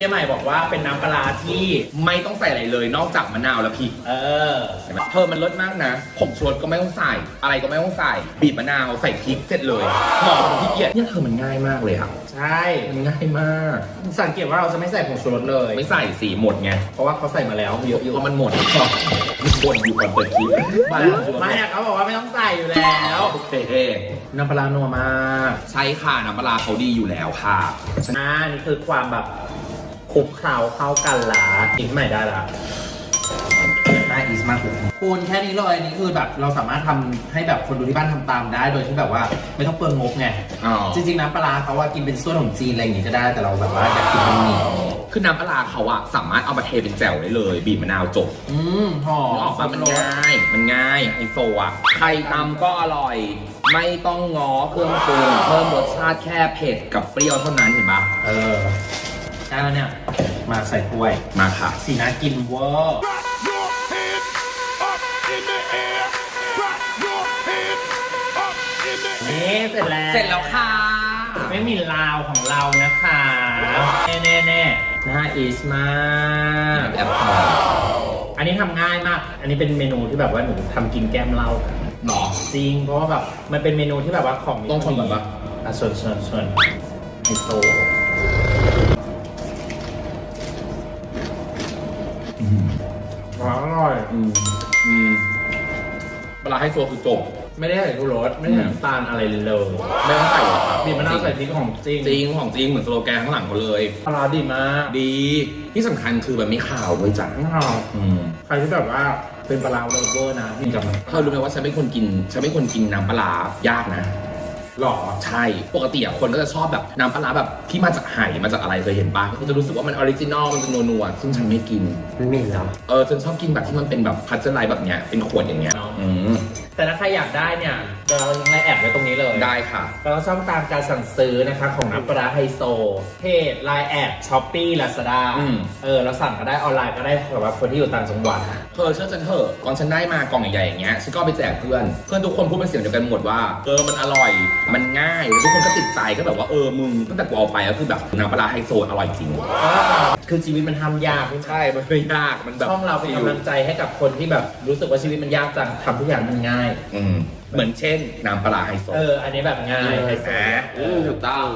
เจ๊ใหม่บอกว่าเป็นน้ำปลาร้าที่ไม่ต้องใส่อะไรเลยนอกจากมะนาวและพริกเออเห็นไหมเธอมันรสมากนะผงชูรสก็ไม่ต้องใส่ อะไรก็ไม่ต้องใส่ บีบมะนาวใส่พริกเสร็จเลยหอมที่เกียจเนี่ยเธอมันง่ายมากเลยอะใช่ มันง่ายมาก สังเกตว่าเราจะไม่ใส่ผงชูรสเลย ไม่ใส่สีหมดไงเพราะว่าเขาใส่มาแล้วเยอะอยู่เพราะมันหมดมันบ่นอยู่ก่อนเปิดคลิปไม่ไม่อะเขาบอกว่าไม่ต้องใส่อยู่แล้วโอเคน้ำปลาร้านัวมากใช่ค่ะน้ำปลาร้าเขาดีอยู่แล้วค่ะอ่านี่คือความแบบ คลุกเคล้าเข้ากันละอีกใหม่ได้ละน่าอีสมากคุณแค่นี้เลยอันนี้คือแบบเราสามารถทำให้แบบคนดูที่บ้านทำตามได้ โดยที่แบบว่าไม่ต้องเปลืองงบไง อ๋อจริงๆน้ำปลาร้าเขาว่ากินเป็นส่วนของจีนอะไรอย่างงี้ก็ได้แต่เราแบบว่าอยากกินเป็นหมี่คือน้ำปลาร้าเขาอะสามารถเอามาเทเป็นแจ่วได้เลย บีบมะนาวจบอืมหอมนึกออกปะมันง่าย มันง่ายไฮโซอะไข่ตำก็อร่อย ไม่ต้องง้อเครื่องปรุงเพิ่มรสชาติแค่เผ็ดกับเปรี้ยวเท่านั้นเห็นปะเออ ได้แล้วเนี่ย มาใส่ถ้วยมาค่ะ สีน่ากินเวอร์ your hands up in the air. Clap your hands up in the air. นี่เสร็จแล้ว เสร็จแล้วค่ะ ไม่มีลาวของเรานะคะแน่แน่แน่น่าอีสมากแอบหอมอันนี้ทำง่ายมาก อันนี้เป็นเมนูที่แบบว่าหนูทำกินแก้มเหล้าหนอ จริง เพราะว่าแบบมันเป็นเมนูที่แบบว่าของต้องชนก่อนปะ อะชนชนชนไฮโซ ว้าวอร่อย อืมอืมปลาร้าไฮโซคือจบ ไม่ได้ใส่ชูรสไม่ได้ใส่น้ำตาลอะไรเลยไม่ต้องใส่หรอกครับบีบมะนาวใส่พริกของจริงจริงของจริงเหมือนสโลแกนข้างหลังเขาเลย ปลาร้าดีมากดี ที่สำคัญคือมันไม่ขาวด้วยจ้ะทั้งหอมอืม ใครที่แบบว่าเป็นปลาร้าเลฟเวอร์นะกินกับมัน เธอรู้ไหมว่าฉันเป็นคนกิน ฉันเป็นคนกินน้ำปลาร้ายากนะ หล่อใช่ ปกติอะคนก็จะชอบแบบน้ำปลาร้าแบบที่มาจากไหมาจากอะไรเคยเห็นปะเขาจะรู้สึกว่ามันออริจินอลมันจะนัวๆซึ่งฉันไม่กิน มันมีแล้วเออฉันชอบกินแบบที่มันเป็นแบบพัชเจอร์ไลท์แบบเนี้ยเป็นขวดอย่างเงี้ยเนอะอืม แต่ถ้าใครอยากได้เนี่ยเดี๋ยวเราลิงก์ไลน์แอดไว้ตรงนี้ เลยได้ค่ะ แล้วก็ช่องทางการสั่งซื้อนะคะของน้ำปลาร้าไฮโซ เพจไลน์แอดช้อปปี้ลาซาด้าอืม เออเราสั่งก็ได้ออนไลน์ก็ได้สำหรับคนที่อยู่ต่างจังหวัด เธอเชื่อฉันเถอะตอนฉันได้มากล่องใหญ่ๆอย่างเงี้ยฉันก็เอาไปแจกเพื่อน เพื่อนทุกคนพูดเป็นเสียงเดียวกันหมดว่าเออมันอร่อย มันง่ายแล้วทุกคนก็ติดใจก็แบบว่าเออมึงตั้งแต่กูเอาไปก็คือแบบน้ำปลาร้าไฮโซอร่อยจริงคือชีวิตมันทำยากพี่ใช่ มันไม่ยากมันแบบช่องเราเป็นกำลังใจให้กับคนที่แบบรู้สึกว่าชีวิตมันยากจังทำทุกอย่างมันง่าย อืมเหมือนเช่นน้ำปลาร้าไฮโซ เออ อันนี้แบบง่ายไฮโซ ถูกต้อง